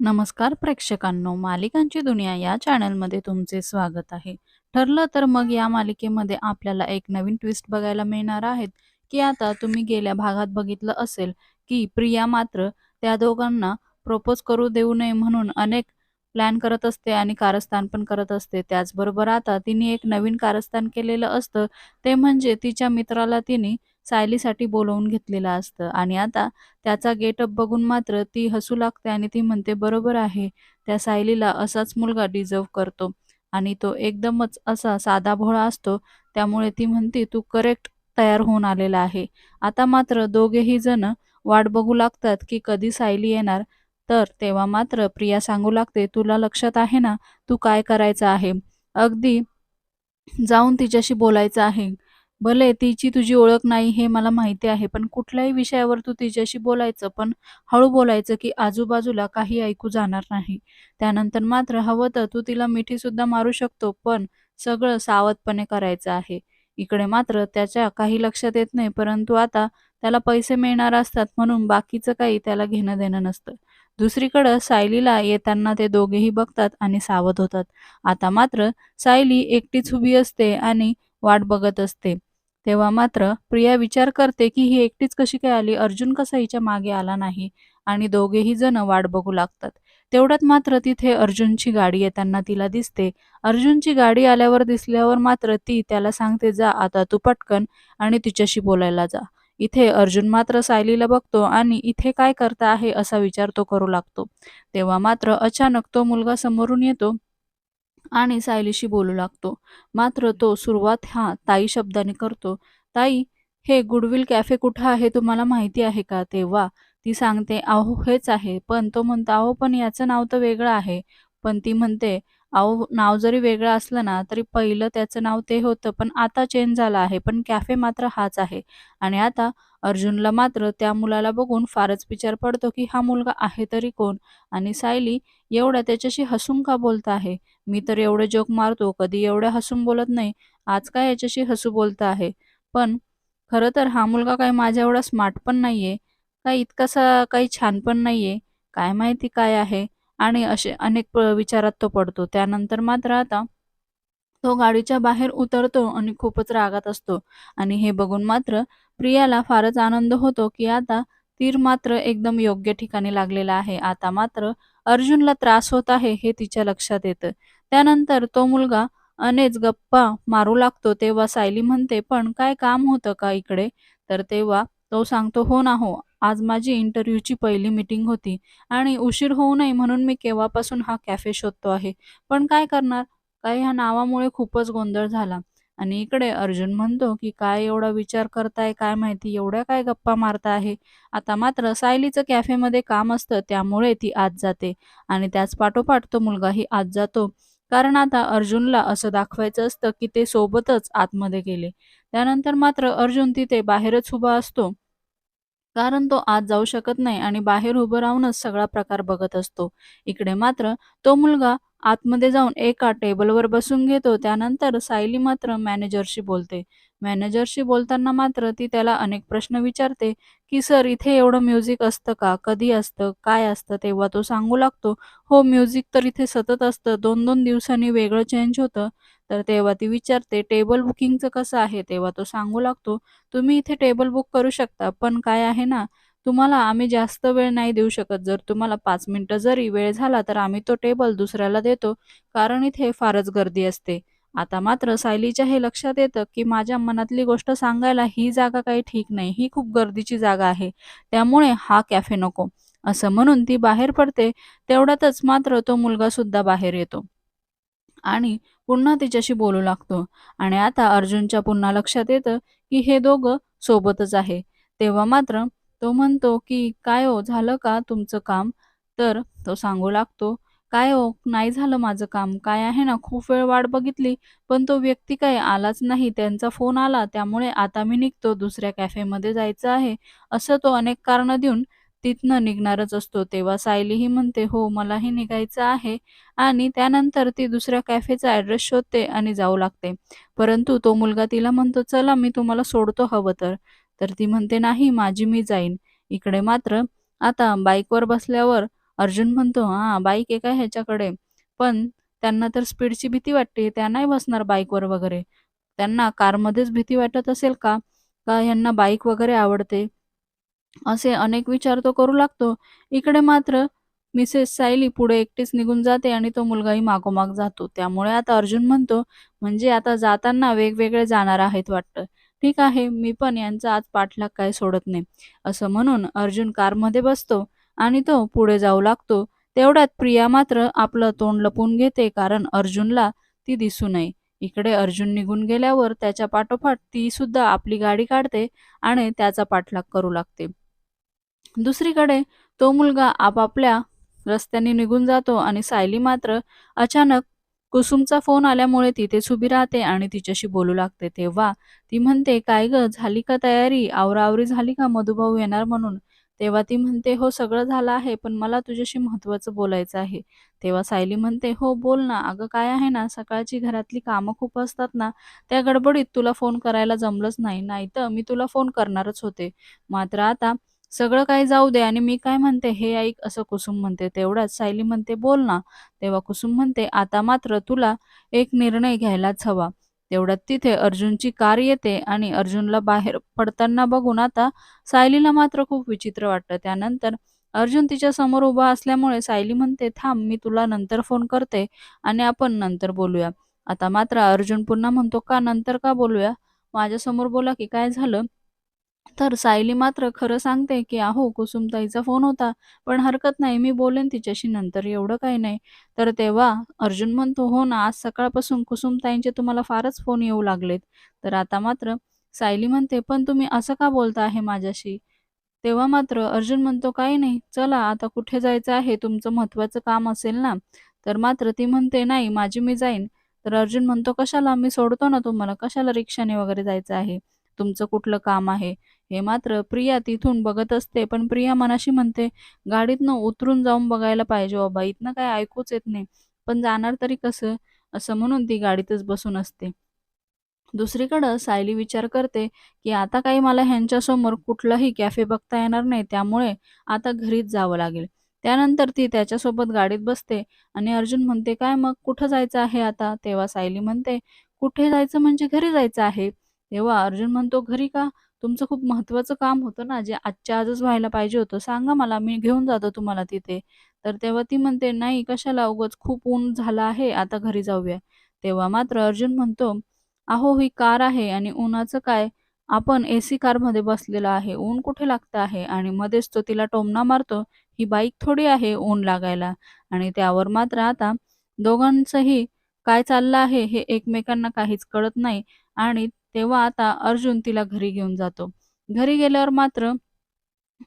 नमस्कार प्रेक्षकांनो मालिकांची दुनिया या चॅनलमध्ये तुमचे स्वागत आहे. ठरलं तर मग या मालिकेमध्ये आपल्याला एक नवीन ट्विस्ट बघायला मिळणार आहेत. की आता तुम्ही गेल्या भागात बघितलं असेल की प्रिया मात्र त्या दोघांना प्रपोज करू देऊ नये म्हणून अनेक प्लॅन करत असते आणि कारस्थान पण करत असते. त्याचबरोबर आता तिने एक नवीन कारस्थान केलेलं असतं. ते म्हणजे तिच्या मित्राला तिने सायलीसाठी बोलवून घेतलेलं असतं. आणि आता त्याचा गेटअप बघून मात्र ती हसू लागते आणि ती म्हणते बरोबर आहे. त्या सायलीला असाच मुलगा डिझर्व करतो. आणि तो एकदमच असा साधा भोळा असतो. त्यामुळे ती म्हणते तू करेक्ट तयार होऊन आलेला आहे. आता मात्र दोघेही जण वाट बघू लागतात की कधी सायली येणार तर तेव्हा मात्र प्रिया सांगू लागते तुला लक्षात आहे ना तू काय करायचं आहे? अगदी जाऊन तिच्याशी बोलायचं आहे. भले तिची तुझी ओळख नाही हे मला माहिती आहे पण कुठल्याही विषयावर तू तिच्याशी बोलायचं पण हळू बोलायचं की आजूबाजूला काही ऐकू जाणार नाही. त्यानंतर मात्र हवं तर तू तिला मिठी सुद्धा मारू शकतो पण सगळं सावधपणे करायचं आहे. इकडे मात्र त्याच्या काही लक्षात येत नाही परंतु आता त्याला पैसे मिळणार असतात म्हणून बाकीचं काही त्याला घेणं देणं नसतं. दुसरीकडं सायलीला येताना ते दोघेही बघतात आणि सावध होतात. आता मात्र सायली एकटीच उभी असते आणि वाट बघत असते. तेव्हा मात्र प्रिया विचार करते की ही एकटीच कशी काय आली? अर्जुन कसा हिच्या मागे आला नाही? आणि दोघेही जण वाट बघू लागतात. तेवढ्यात मात्र तिथे अर्जुनची गाडी येताना तिला दिसते. अर्जुनची गाडी आल्यावर दिसल्यावर मात्र ती त्याला सांगते जा आता तू पटकन आणि तिच्याशी बोलायला जा. इथे अर्जुन मात्र सायलीला बघतो आणि इथे काय करता आहे असा विचार तो करू लागतो. तेव्हा मात्र अचानक तो मुलगा समोरून येतो आणि सायलीशी बोलू लागतो. मात्र तो सुरुवात हा ताई शब्दाने करतो. ताई हे गुडविल कॅफे कुठं आहे तुम्हाला माहिती आहे का? तेव्हा ती सांगते अहो हेच आहे. पण तो म्हणतो आहो पण याचं नाव तर वेगळं आहे. पण ती म्हणते अहो नाव जरी वेगळं असलं ना तरी पहिलं त्याचं नाव ते होतं पण आता चेंज झालं आहे पण कॅफे मात्र हाच आहे. आणि आता अर्जुनला मात्र त्या मुलाला बघून फारच विचार पडतो की हा मुलगा आहे तरी कोण? आणि सायली एवढ्या त्याच्याशी हसून का बोलत आहे? मी तर एवढे जोक मारतो कधी एवढ्या हसून बोलत नाही आज काय याच्याशी हसू बोलत आहे? पण खरं तर हा मुलगा काही माझ्या एवढा स्मार्ट पण नाहीये काही इतकासा काही छान पण नाहीये काय माहिती काय आहे? आणि असे अनेक प- विचारात तो पडतो. त्यानंतर मात्र आता तो गाडीच्या बाहेर उतरतो आणि खूपच रागात असतो. आणि हे बघून मात्र प्रियाला फारच आनंद होतो की आता तीर मात्र एकदम योग्य ठिकाणी लागलेला आहे. आता मात्र अर्जुनला त्रास होत आहे हे तिच्या लक्षात येतं. त्यानंतर तो मुलगा अनेच गप्पा मारू लागतो. तेव्हा सायली म्हणते पण काय काम होतं का इकडे? तर तेव्हा तो सांगतो हो ना हो. आज माझी इंटरव्ह्यूची पहिली मीटिंग होती आणि उशीर होऊ नये म्हणून मी केव्हापासून हा कॅफे शोधतो आहे. पण काय करणार? काय ह्या नावामुळे खूपच गोंधळ झाला. आणि इकडे अर्जुन म्हणतो की काय एवढा विचार करताय? काय माहिती? एवढ्या काय गप्पा मारता आहे? आता मात्र सायलीचं कॅफेमध्ये काम असतं त्यामुळे ती आत जाते आणि त्याच पाठोपाठ तो मुलगाही आत जातो. कारण आता अर्जुनला असं दाखवायचं असतं की ते सोबतच आतमध्ये गेले. त्यानंतर मात्र अर्जुन तिथे बाहेरच उभा असतो. कारण तो आत जाऊ शकत नाही आणि बाहेर उभं राहूनच सगळा प्रकार बघत असतो. इकडे मात्र तो मुलगा आतमध्ये जाऊन एका टेबलवर बसून घेतो. त्यानंतर सायली मात्र मॅनेजरशी बोलते. मॅनेजरशी बोलताना मात्र ती त्याला अनेक प्रश्न विचारते की सर इथे एवढं म्युझिक असतं का? कधी असतं? काय असतं? तेव्हा तो सांगू लागतो हो म्युझिक तर इथे सतत असतं. दोन दोन दिवसांनी वेगळं चेंज होतं. तर तेव्हा ती विचारते टेबल बुकिंगचं कसं आहे? तेव्हा तो सांगू लागतो तुम्ही इथे टेबल बुक करू शकता पण काय आहे ना तुम्हाला आम्ही जास्त वेळ नाही देऊ शकत. जर तुम्हाला पाच मिनिटं जरी वेळ झाला तर आम्ही तो टेबल दुसऱ्याला देतो कारण इथे फारच गर्दी असते. आता मात्र सायलीच्या हे लक्षात येतं की माझ्या मनातली गोष्ट सांगायला ही जागा काही ठीक नाही. ही खूप गर्दीची जागा आहे. त्यामुळे हा कॅफे नको. असं म्हणून ती बाहेर पडते. तेवढ्यातच मात्र तो मुलगा सुद्धा बाहेर येतो. आणि पुन्हा तिच्याशी बोलू लागतो. आणि आता अर्जुनच्या पुन्हा लक्षात येतं की हे दोघं सोबतच आहे. तेव्हा मात्र तो म्हणतो की काय हो झालं का तुमचं काम? तर तो सांगू लागतो काय हो नाही झालं माझं काम. काय आहे ना खूप वेळ वाट बघितली पण तो व्यक्ती काय आलाच नाही. त्यांचा फोन आला त्यामुळे आता मी निघतो दुसऱ्या कॅफेमध्ये जायचं आहे. असं तो अनेक कारणं देऊन तिथनं निघणारच असतो. तेव्हा सायलीही म्हणते हो मलाही निघायचं आहे. आणि त्यानंतर ती दुसऱ्या कॅफेचा ॲड्रेस शोधते आणि जाऊ लागते. परंतु तो मुलगा तिला म्हणतो चला मी तुम्हाला सोडतो हवं तर. तर ती म्हणते नाही माझी मी जाईन. इकडे मात्र आता बाईकवर बसल्यावर अर्जुन म्हणतो हा बाईक आहे का ह्याच्याकडे? पण त्यांना तर स्पीडची भीती वाटते. त्या नाही बसणार बाईकवर वगैरे. त्यांना कारमध्येच भीती वाटत असेल का? का ह्यांना बाईक वगैरे आवडते? असे अनेक विचार तो करू लागतो. इकडे मात्र मिसेस सायली पुढे एकटीच निघून जाते आणि तो मुलगाही मागोमाग जातो. त्यामुळे आता अर्जुन म्हणतो म्हणजे आता जाताना वेगवेगळे जाणार आहेत वाटतं. ठीक आहे मी पण यांचा आज पाठलाग काय सोडत नाही. असं म्हणून अर्जुन कारमध्ये बसतो आणि तो पुढे जाऊ लागतो. तेवढ्यात प्रिया मात्र आपलं तोंड लपून घेते कारण अर्जुनला ती दिसू नये. इकडे अर्जुन निघून गेल्यावर त्याच्या पाठोपाठ ती सुद्धा आपली गाडी काढते आणि त्याचा पाठलाग करू लागते. दुसरीकडे तो मुलगा आपापल्या रस्त्याने निघून जातो आणि सायली मात्र अचानक कुसुमचा फोन आल्यामुळे तिथेच उभी राहते आणि तिच्याशी बोलू लागते. तेव्हा ती म्हणते काय ग झाली का तयारी? आवराआवरी झाली का? मधुभाऊ येणार म्हणून. तेव्हा ती म्हणते हो सगळं झालं आहे पण मला तुझ्याशी महत्वाचं बोलायचं आहे. तेव्हा सायली म्हणते हो बोल ना. अगं काय आहे ना? सकाळची घरातली कामं खूप असतात ना. त्या गडबडीत तुला फोन करायला जमलंच नाही. नाही तर मी तुला फोन करणारच होते. मात्र आता सगळं काही जाऊ दे आणि मी काय म्हणते हे ऐक असं कुसुम म्हणते तेवढ्याच सायली म्हणते बोल ना. तेव्हा कुसुम म्हणते आता मात्र तुला एक निर्णय घ्यायलाच हवा. तेवढ्यात तिथे अर्जुनची कार येते आणि अर्जुनला बाहेर पडताना बघून आता सायलीला मात्र खूप विचित्र वाटतं. त्यानंतर अर्जुन तिच्या समोर उभा असल्यामुळे सायली म्हणते थांब मी तुला नंतर फोन करते आणि आपण नंतर बोलूया. आता मात्र अर्जुन पुन्हा म्हणतो का नंतर का बोलूया? माझ्यासमोर बोला की काय झालं? तर सायली मात्र खरं सांगते की अहो कुसुमताईचा फोन होता पण हरकत नाही मी बोलेन तिच्याशी नंतर एवढं काही नाही. तर तेव्हा अर्जुन म्हणतो हो ना आज सकाळपासून कुसुमताईंचे तुम्हाला फारच फोन येऊ लागलेत. तर आता मात्र सायली म्हणते पण तुम्ही असं का बोलता आहे माझ्याशी? तेव्हा मात्र अर्जुन म्हणतो काही नाही चला आता कुठे जायचं आहे? तुमचं महत्वाचं काम असेल ना. तर मात्र ती म्हणते नाही माझी मी जाईन. तर अर्जुन म्हणतो कशाला? मी सोडतो ना तुम्हाला कशाला रिक्षाने वगैरे जायचं आहे? तुमचं कुठलं काम आहे? हे मात्र प्रिया तिथून बघत असते पण प्रिया मनाशी म्हणते गाडीतनं उतरून जाऊन बघायला पाहिजे बाबा इथनं काय ऐकूच येत नाही. पण जाणार तरी कसं? असं म्हणून ती गाडीतच बसून असते. दुसरीकडं सायली विचार करते की आता काही मला ह्यांच्यासमोर कुठलाही कॅफे बघता येणार नाही त्यामुळे आता घरीच जावं लागेल. त्यानंतर ती त्याच्यासोबत गाडीत बसते आणि अर्जुन म्हणते काय मग कुठं जायचं आहे आता? तेव्हा सायली म्हणते कुठे जायचं म्हणजे घरी जायचं आहे. तेव्हा अर्जुन म्हणतो घरी का? तुमचं खूप महत्वाचं काम होतं ना जे आजच्या आजच व्हायला पाहिजे होतं. सांगा मला मी घेऊन जातो तुम्हाला तिथे. तर तेव्हा ती म्हणते नाही कशाला उगच खूप ऊन झालं आहे आता घरी जाऊया. तेव्हा मात्र अर्जुन म्हणतो अहो ही कार आहे आणि उन्हाचं काय? आपण ए सी कारमध्ये बसलेला आहे. ऊन कुठे लागतं आहे? आणि मध्येच तो तिला टोमणा मारतो ही बाईक थोडी आहे ऊन लागायला. आणि त्यावर मात्र आता दोघांचंही काय चाललं आहे हे एकमेकांना काहीच कळत नाही. आणि तेव्हा आता अर्जुन तिला घरी घेऊन जातो. घरी गेल्यावर मात्र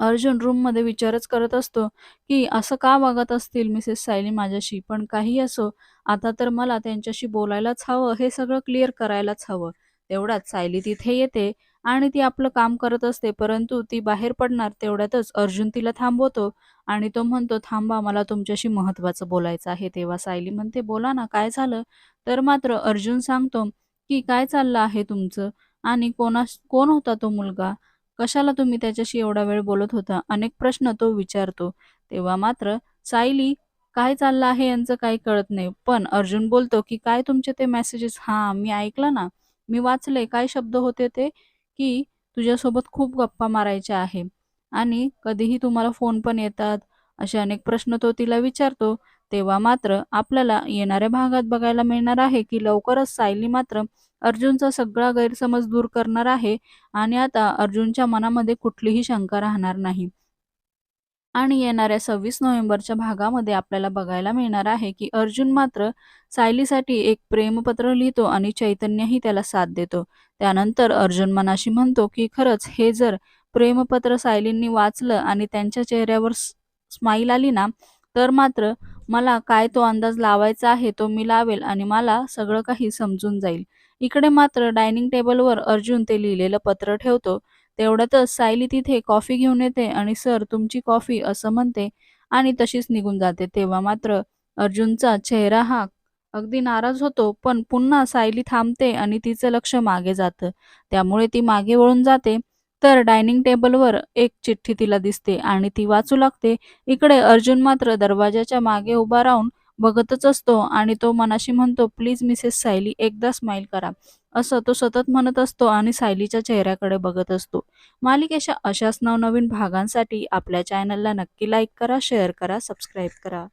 अर्जुन रूममध्ये विचारच करत असतो की असं का वागत असतील मिसेस सायली माझ्याशी? पण काही असो आता तर मला त्यांच्याशी बोलायलाच हवं हे सगळं क्लिअर करायलाच हवं. तेवढ्यात सायली तिथे येते आणि ती आपलं काम करत असते परंतु ती बाहेर पडणार तेवढ्यातच अर्जुन तिला थांबवतो आणि तो म्हणतो थांबा मला तुमच्याशी महत्वाचं बोलायचं आहे. तेव्हा सायली म्हणते बोला ना काय झालं? तर मात्र अर्जुन सांगतो की काय चाललं आहे तुमचं? आणि कोणा कोण होता तो मुलगा? कशाला तुम्ही त्याच्याशी एवढा वेळ बोलत होता? अनेक प्रश्न तो विचारतो. तेव्हा मात्र सायली काय चाललं आहे यांचं काही कळत नाही. पण अर्जुन बोलतो की काय तुमचे ते मेसेजेस हा मी ऐकलं ना. मी वाचले. काय शब्द होते ते? की तुझ्यासोबत खूप गप्पा मारायच्या आहे. आणि कधीही तुम्हाला फोन पण येतात. असे अनेक प्रश्न तो तिला विचारतो. तेव्हा मात्र आपल्याला येणाऱ्या भागात बघायला मिळणार आहे की लवकरच सायली मात्र अर्जुनचा सगळा गैरसमज दूर करणार आहे आणि आता अर्जुनच्या मनामध्ये कुठलीही शंका राहणार नाही. आणि येणाऱ्या सव्वीस नोव्हेंबरच्या भागामध्ये आपल्याला बघायला मिळणार आहे की अर्जुन मात्र सायलीसाठी एक प्रेमपत्र लिहितो आणि चैतन्यही त्याला साथ देतो. त्यानंतर अर्जुन मनाशी म्हणतो की खरंच हे जर प्रेमपत्र सायलींनी वाचलं आणि त्यांच्या चेहऱ्यावर स्माईल आली ना तर मात्र मला काय तो अंदाज लावायचा आहे तो मी लावेल आणि मला सगळं काही समजून जाईल. इकडे मात्र डायनिंग टेबलवर अर्जुन ते लिहिलेलं पत्र ठेवतो. तेवढ्यातच सायली तिथे कॉफी घेऊन येते आणि सर तुमची कॉफी असं म्हणते आणि तशीच निघून जाते. तेव्हा मात्र अर्जुनचा चेहरा हा अगदी नाराज होतो पण पुन्हा सायली थांबते आणि तिचं लक्ष मागे जातं. त्यामुळे ती मागे वळून जाते तर डायनिंग टेबलवर एक चिठ्ठी तिला दिसते आणि ती वाचू लागते. इकडे अर्जुन मात्र दरवाजाच्या मागे उभा राहून बघतच असतो आणि तो मनाशी म्हणतो प्लीज मिसेस सायली एकदा स्माईल करा. असं तो सतत म्हणत असतो आणि सायलीच्या चेहऱ्याकडे बघत असतो. मालिकेच्या अशाच नवनवीन भागांसाठी आपल्या चॅनलला नक्की लाईक करा शेअर करा सबस्क्राईब करा.